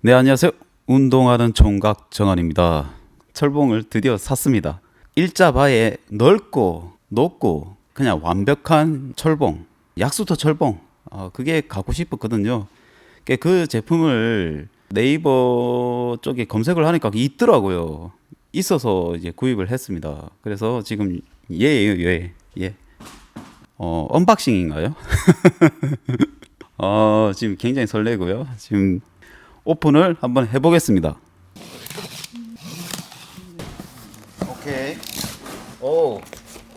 네, 안녕하세요. 운동하는 총각 정한입니다. 철봉을 드디어 샀습니다. 일자바에 넓고 높고 그냥 완벽한 철봉, 약수터 철봉. 어, 그게 갖고 싶었거든요. 그그 제품을 네이버 쪽에 검색을 하니까 있더라고요. 있어서 이제 구입을 했습니다. 그래서 지금 예예요, 예. 예. 어, 언박싱인가요? 어, 지금 굉장히 설레고요. 지금 오픈을 한번 해보겠습니다. 오케이. 오,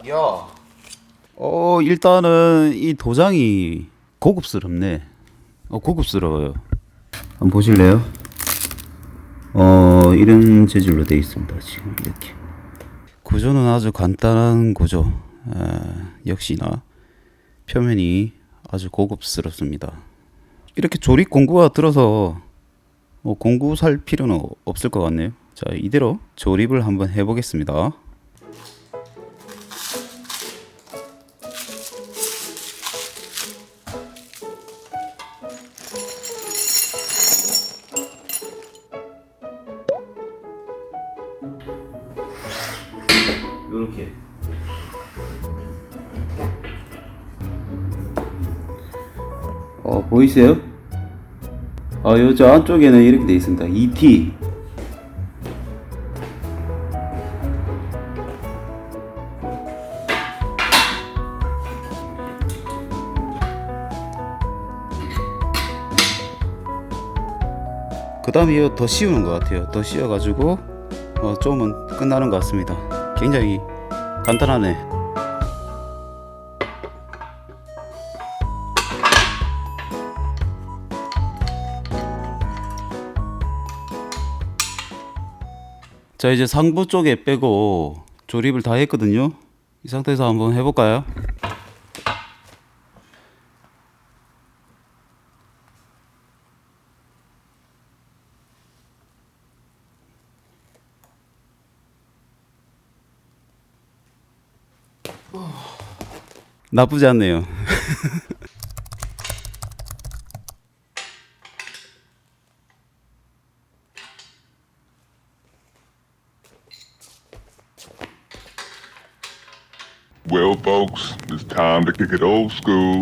야. 어, 일단은 이 도장이 고급스럽네. 어, 고급스러워요. 한번 보실래요? 어, 이런 재질로 되어 있습니다. 지금 이렇게. 구조는 아주 간단한 구조. 아, 역시나 표면이 아주 고급스럽습니다. 이렇게 조립 공구가 들어서 뭐 공구 살 필요는 어- 없을 것 같네요. 자, 이대로 조립을 한번 해보겠습니다. 이렇게 어 보이세요? 아, 요저 안쪽에는 이렇게 돼 있습니다. ET. 그 다음에 이거 더 씌우는 것 같아요. 더 씌워가지고, 어, 좀은 끝나는 것 같습니다. 굉장히 간단하네. 자 이제 상부 쪽에 빼고 조립을 다 했거든요 이 상태에서 한번 해볼까요? 나쁘지 않네요 Well, folks, it's time to kick it old school.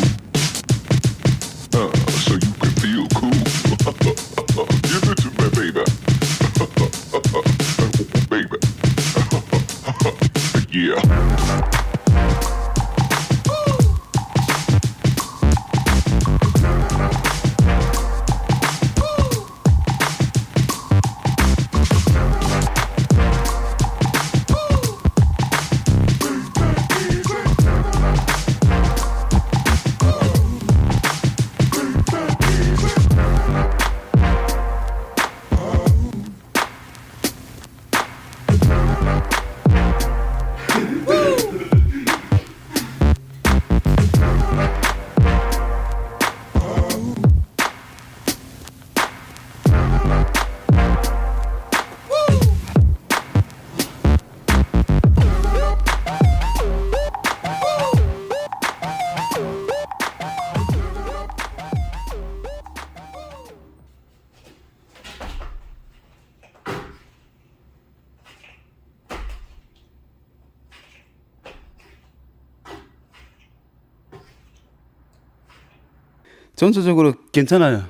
전체적으로 괜찮아요.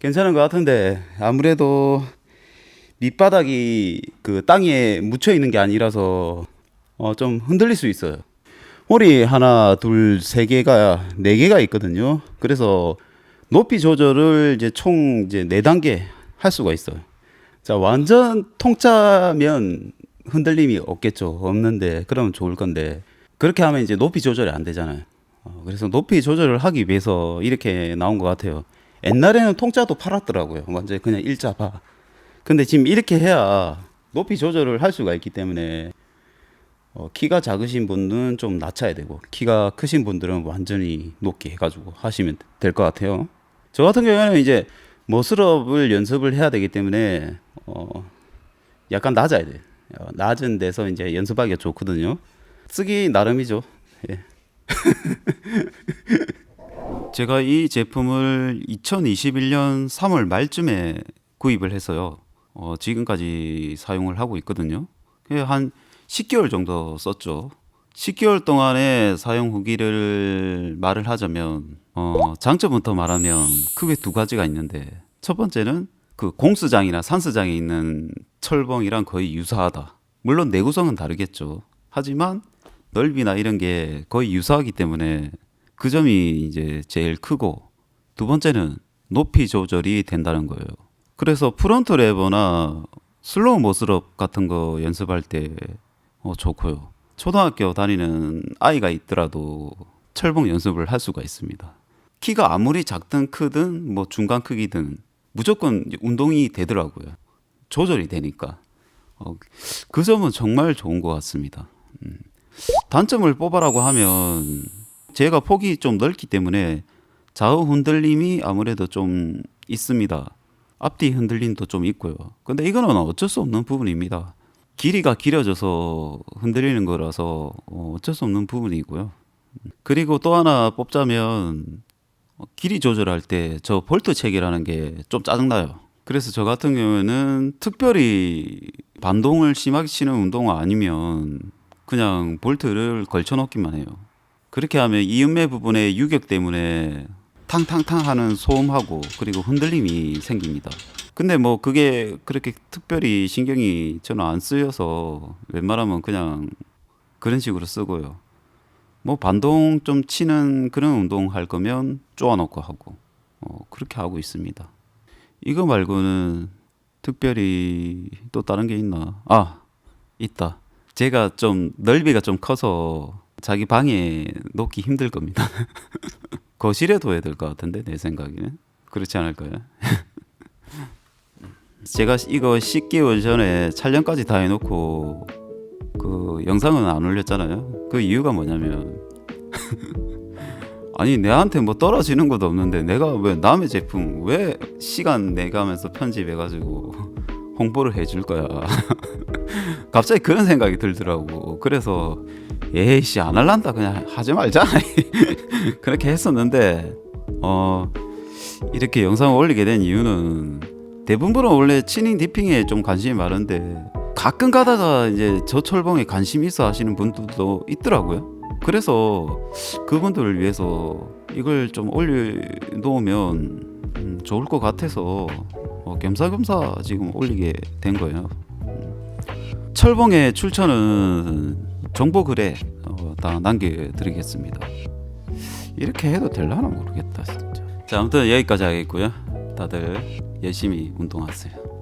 괜찮은 것 같은데 아무래도 밑바닥이 그 땅에 묻혀 있는 게 아니라서 어, 좀 흔들릴 수 있어요. 홀이 하나, 둘, 세 개가 네 개가 있거든요. 그래서 높이 조절을 이제 총 이제 네 단계 할 수가 있어요. 자 완전 통짜면 흔들림이 없겠죠. 없는데 그러면 좋을 건데 그렇게 하면 이제 높이 조절이 안 되잖아요. 어, 그래서 높이 조절을 하기 위해서 이렇게 나온 것 같아요. 옛날에는 통짜도 팔았더라고요. 완전 그냥 일자 바. 근데 지금 이렇게 해야 높이 조절을 할 수가 있기 때문에 어, 키가 작으신 분은 좀 낮춰야 되고 키가 크신 분들은 완전히 높게 해가지고 하시면 될 것 같아요. 저 같은 경우에는 이제 머슬업을 연습을 해야 되기 때문에 어, 약간 낮아야 돼. 어, 낮은 데서 이제 연습하기가 좋거든요. 쓰기 나름이죠. 예. 제가 이 제품을 2021년 3월 말쯤에 구입을 해서요. 어, 지금까지 사용을 하고 있거든요. 한 10개월 정도 썼죠. 10개월 동안의 사용 후기를 말을 하자면 어, 장점부터 말하면 크게 두 가지가 있는데 첫 번째는 그 공수장이나 산수장에 있는 철봉이랑 거의 유사하다. 물론 내구성은 다르겠죠. 하지만 넓이나 이런 게 거의 유사하기 때문에 그 점이 이제 제일 크고 두 번째는 높이 조절이 된다는 거예요. 그래서 프론트 레버나 슬로우 모스럽 같은 거 연습할 때 어, 좋고요. 초등학교 다니는 아이가 있더라도 철봉 연습을 할 수가 있습니다. 키가 아무리 작든 크든 뭐 중간 크기든 무조건 운동이 되더라고요. 조절이 되니까. 어, 그 점은 정말 좋은 것 같습니다. 음. 단점을 뽑아라고 하면 제가 폭이 좀 넓기 때문에 좌우 흔들림이 아무래도 좀 있습니다. 앞뒤 흔들림도 좀 있고요. 근데 이거는 어쩔 수 없는 부분입니다. 길이가 길어져서 흔들리는 거라서 어, 어쩔 수 없는 부분이고요. 그리고 또 하나 뽑자면 어, 길이 조절할 때 저 볼트 체계라는 게 좀 짜증나요. 그래서 저 같은 경우에는 특별히 반동을 심하게 치는 운동은 아니면 그냥 볼트를 걸쳐 놓기만 해요. 그렇게 하면 이음매 부분의 유격 때문에 탕탕탕 하는 소음하고 그리고 흔들림이 생깁니다. 근데 뭐 그게 그렇게 특별히 신경이 저는 안 쓰여서 웬만하면 그냥 그런 식으로 쓰고요. 뭐 반동 좀 치는 그런 운동 할 거면 쪼아놓고 하고 어, 그렇게 하고 있습니다. 이거 말고는 특별히 또 다른 게 있나? 아 있다. 제가 좀 넓이가 좀 커서 자기 방에 놓기 힘들 겁니다. 거실에 둬야 될 것 같은데 내 생각에는 그렇지 않을까요? 제가 이거 10개월 전에 촬영까지 다 해놓고 그 영상은 안 올렸잖아요. 그 이유가 뭐냐면 아니 내한테 뭐 떨어지는 것도 없는데 내가 왜 남의 제품 왜 시간 내가면서 편집해가지고 홍보를 해줄 거야. 갑자기 그런 생각이 들더라고. 그래서 에이씨 안 할란다 그냥 하지 말자 그렇게 했었는데 어 이렇게 영상을 올리게 된 이유는 대부분은 원래 치닝 디핑에 좀 관심이 많은데 가끔 가다가 이제 저 철봉에 관심 있어 하시는 분들도 있더라고요. 그래서 그분들을 위해서 이걸 좀 올려놓으면 음, 좋을 것 같아서 어, 겸사겸사 지금 올리게 된 거예요. 음. 철봉의 출처는 정보 글에 어, 다 남겨드리겠습니다. 이렇게 해도 될라나 모르겠다 진짜. 자 아무튼 여기까지 하겠고요. 다들 열심히 운동하세요.